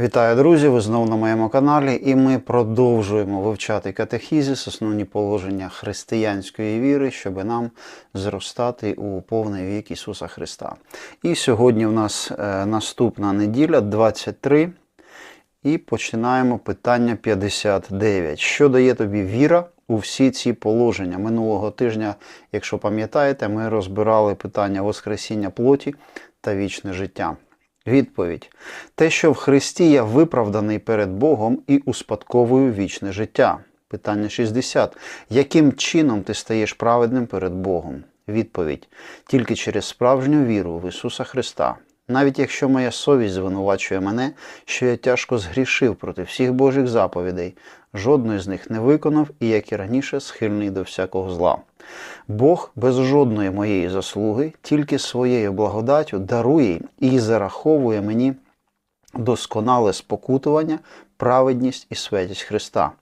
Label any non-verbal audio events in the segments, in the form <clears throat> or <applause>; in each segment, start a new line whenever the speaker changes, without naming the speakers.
Вітаю, друзі! Ви знову на моєму каналі, і ми продовжуємо вивчати катехізис, основні положення християнської віри, щоб нам зростати у повний вік Ісуса Христа. І сьогодні у нас е, наступна неділя, 23, і починаємо питання 59. Що дає тобі віра у всі ці положення? Минулого тижня, якщо пам'ятаєте, ми розбирали питання Воскресіння плоті та вічне життя. Відповідь: те, що в Христі я виправданий перед Богом і успадковую вічне життя. Питання 60. Яким чином ти стаєш праведним перед Богом? Відповідь: тільки через справжню віру в Ісуса Христа. Навіть якщо моя совість звинувачує мене, що я тяжко згрішив проти всіх Божих заповідей, жодної з них не виконав і, як і раніше, схильний до всякого зла. Бог без жодної моєї заслуги, тільки своєю благодаттю дарує і зараховує мені досконале спокутування, праведність і святість Христа.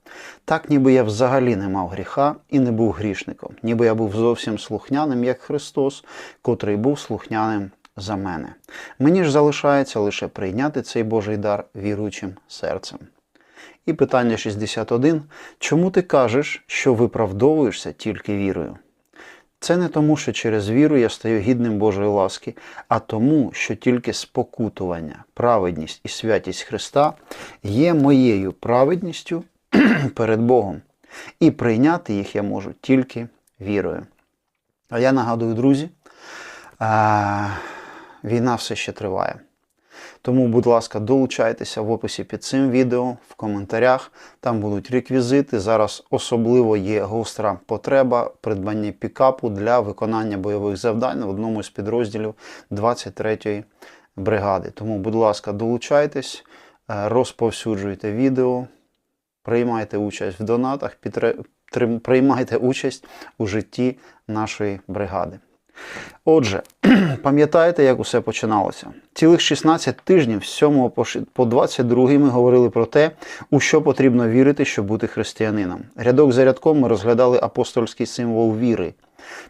Так, ніби я взагалі не мав гріха і не був грішником, ніби я був зовсім слухняним, як Христос, котрий був слухняним за мене. Мені ж залишається лише прийняти цей Божий дар віруючим серцем. І питання 61. Чому ти кажеш, що виправдовуєшся тільки вірою? Це не тому, що через віру я стаю гідним Божої ласки, а тому, що тільки спокутування, праведність і святість Христа є моєю праведністю <clears throat> перед Богом. І прийняти їх я можу тільки вірою. А я нагадую, друзі, війна все ще триває. Тому, будь ласка, долучайтеся в описі під цим відео, в коментарях. Там будуть реквізити. Зараз особливо є гостра потреба придбання пікапу для виконання бойових завдань в одному з підрозділів 23-ї бригади. Тому, будь ласка, долучайтесь, е, розповсюджуйте відео, приймайте участь в донатах, підтри- приймайте участь у житті нашої бригади. Отже, <clears throat> пам'ятаєте, як усе починалося? Цілих 16 тижнів з 7 по 22 ми говорили про те, у що потрібно вірити, щоб бути християнином. Рядок за рядком ми розглядали апостольський символ віри.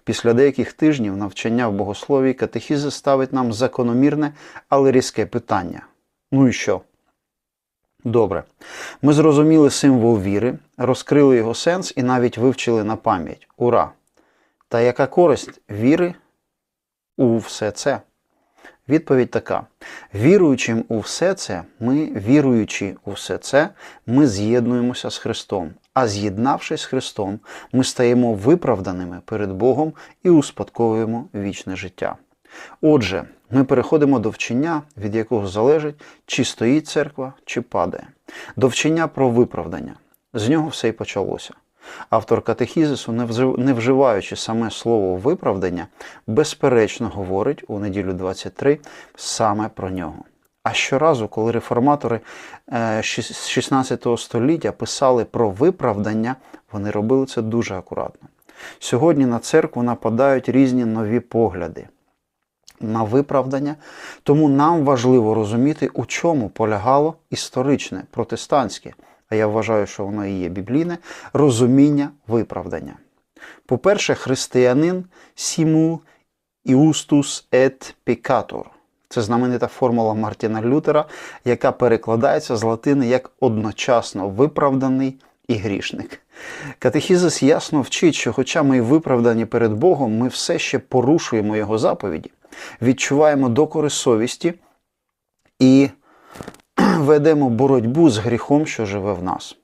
Після деяких тижнів навчання в богословії катехізи ставить нам закономірне, але різке питання. Ну і що? Добре. Ми зрозуміли символ віри, розкрили його сенс і навіть вивчили на пам'ять. Ура! Та яка користь віри у все це? Відповідь така: віруючим у все це, ми, віруючи у все це, ми з'єднуємося з Христом. А з'єднавшись з Христом, ми стаємо виправданими перед Богом і успадковуємо вічне життя. Отже, ми переходимо до вчення, від якого залежить, чи стоїть церква, чи падає. До вчення про виправдання. З нього все й почалося. Автор катехізису, не вживаючи саме слово виправдання, безперечно говорить у неділю 23 саме про нього. А щоразу, коли реформатори е, з 16 століття писали про виправдання, вони робили це дуже акуратно. Сьогодні на церкву нападають різні нові погляди на виправдання, тому нам важливо розуміти, у чому полягало історичне протестантське, а я вважаю, що воно і є біблійне, розуміння виправдання. По-перше, християнин сімул іустус ет пікатор. Це знаменита формула Мартіна Лютера, яка перекладається з латини як одночасно виправданий і грішник. Катехізис ясно вчить, що, хоча ми й виправдані перед Богом, ми все ще порушуємо Його заповіді, відчуваємо докори совісті і ведемо боротьбу з гріхом, що живе в нас.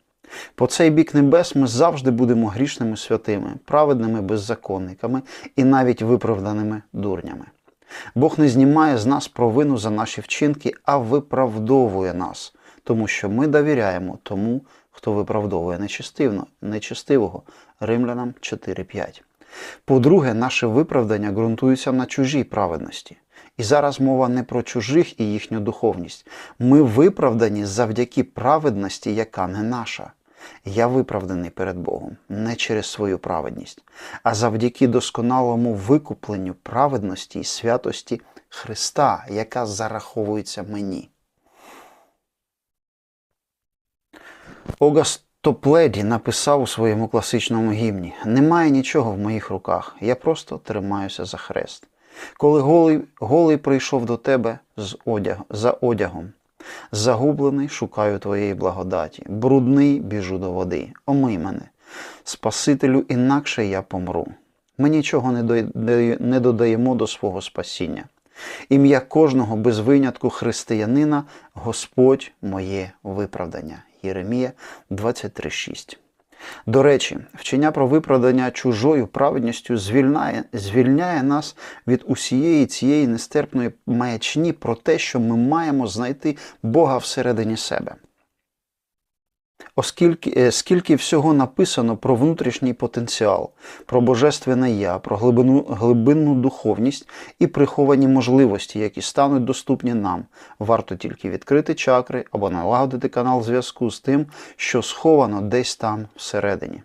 По цей бік небес ми завжди будемо грішними святими, праведними беззаконниками і навіть виправданими дурнями. Бог не знімає з нас провину за наші вчинки, а виправдовує нас, тому що ми довіряємо тому, хто виправдовує нечистивно, нечистивого. Римлянам 4.5. По-друге, наше виправдання ґрунтується на чужій праведності. І зараз мова не про чужих і їхню духовність. Ми виправдані завдяки праведності, яка не наша. Я виправданий перед Богом не через свою праведність, а завдяки досконалому викупленню праведності і святості Христа, яка зараховується мені. Огаст Топледі написав у своєму класичному гімні: Немає нічого в моїх руках, я просто тримаюся за хрест. Коли голий, голий прийшов до тебе з одяг, за одягом, Загублений шукаю твоєї благодаті, брудний біжу до води, омий мене. Спасителю, інакше я помру. Ми нічого не додає- не додаємо до свого спасіння. Ім'я кожного без винятку християнина Господь моє виправдання. Єремія 23.6. До речі, вчення про виправдання чужою праведністю звільняє, звільняє нас від усієї цієї нестерпної маячні про те, що ми маємо знайти Бога всередині себе. Оскільки е, скільки всього написано про внутрішній потенціал, про божественне я, про глибину, глибинну духовність і приховані можливості, які стануть доступні нам, варто тільки відкрити чакри або налагодити канал зв'язку з тим, що сховано десь там всередині.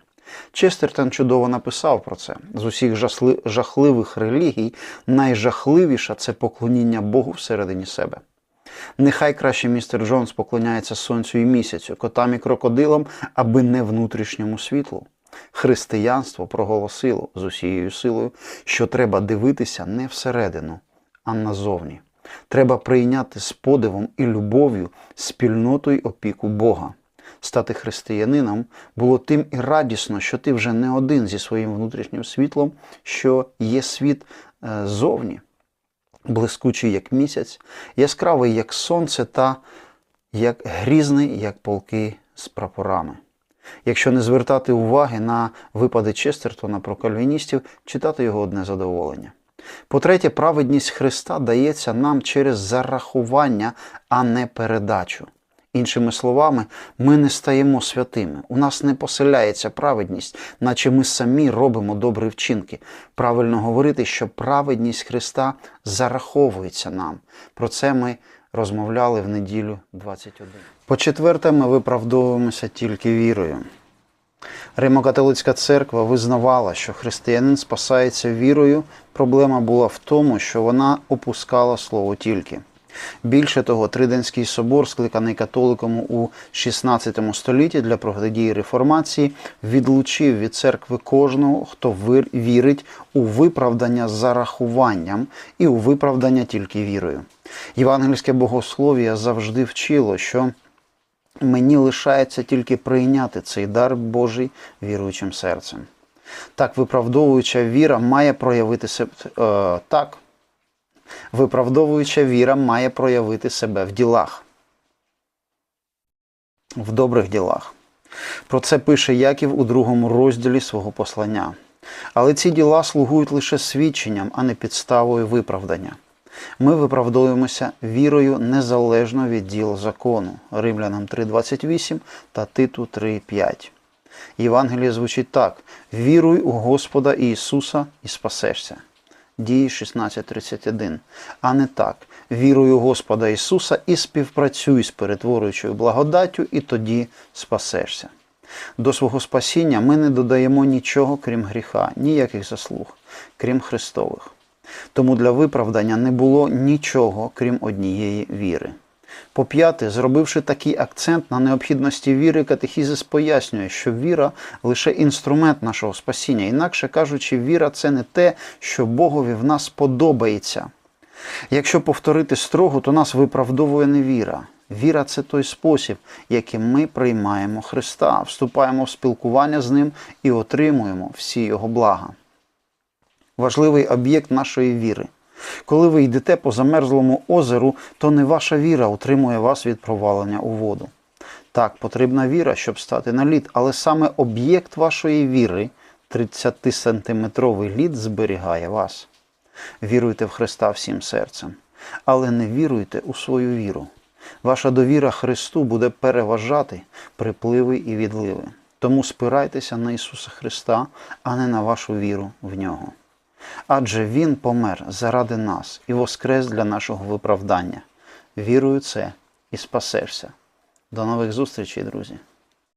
Честертон чудово написав про це. З усіх жахли- жахливих релігій найжахливіша це поклоніння Богу всередині себе. Нехай краще містер Джонс поклоняється сонцю і місяцю, котам і крокодилам, аби не внутрішньому світлу. Християнство проголосило з усією силою, що треба дивитися не всередину, а назовні. Треба прийняти з подивом і любов'ю спільноту й опіку Бога. Стати християнином було тим і радісно, що ти вже не один зі своїм внутрішнім світлом, що є світ е, зовні блискучий, як місяць, яскравий, як сонце, та як грізний, як полки з прапорами. Якщо не звертати уваги на випади Честертона про кальвіністів, читати його одне задоволення. По-третє, праведність Христа дається нам через зарахування, а не передачу. Іншими словами, ми не стаємо святими. У нас не поселяється праведність, наче ми самі робимо добрі вчинки. Правильно говорити, що праведність Христа зараховується нам. Про це ми розмовляли в неділю 21. По-четверте, ми виправдовуємося тільки вірою. Римо-католицька церква визнавала, що християнин спасається вірою. Проблема була в тому, що вона опускала слово тільки. Більше того, Триденський собор, скликаний католиком у XVI столітті для протидії реформації, відлучив від церкви кожного, хто вірить у виправдання зарахуванням і у виправдання тільки вірою. Євангельське богослов'я завжди вчило, що мені лишається тільки прийняти цей дар Божий віруючим серцем. Так, виправдовуюча віра має проявити себе е, так. Виправдовуюча віра має проявити себе в ділах, в добрих ділах. Про це пише Яків у другому розділі свого послання. Але ці діла слугують лише свідченням, а не підставою виправдання. Ми виправдовуємося вірою незалежно від діл закону. Римлянам 3.28 та Титу 3.5. Євангеліє звучить так: віруй у Господа Ісуса і спасешся. Дії 16.31. А не так. Вірую Господа Ісуса і співпрацюй з перетворюючою благодаттю, і тоді спасешся. До свого спасіння ми не додаємо нічого, крім гріха, ніяких заслуг, крім Христових. Тому для виправдання не було нічого, крім однієї віри. По п'яте, зробивши такий акцент на необхідності віри, катехізис пояснює, що віра лише інструмент нашого спасіння. Інакше кажучи, віра це не те, що Богові в нас подобається. Якщо повторити строго, то нас виправдовує не віра. Віра це той спосіб, яким ми приймаємо Христа, вступаємо в спілкування з Ним і отримуємо всі Його блага. Важливий об'єкт нашої віри. Коли ви йдете по замерзлому озеру, то не ваша віра утримує вас від провалення у воду. Так, потрібна віра, щоб стати на лід, але саме об'єкт вашої віри, 30-сантиметровий лід, зберігає вас. Віруйте в Христа всім серцем, але не віруйте у свою віру. Ваша довіра Христу буде переважати припливи і відливи. Тому спирайтеся на Ісуса Христа, а не на вашу віру в Нього. Адже Він помер заради нас і воскрес для нашого виправдання. Вірую це і спасешся. До нових зустрічей, друзі!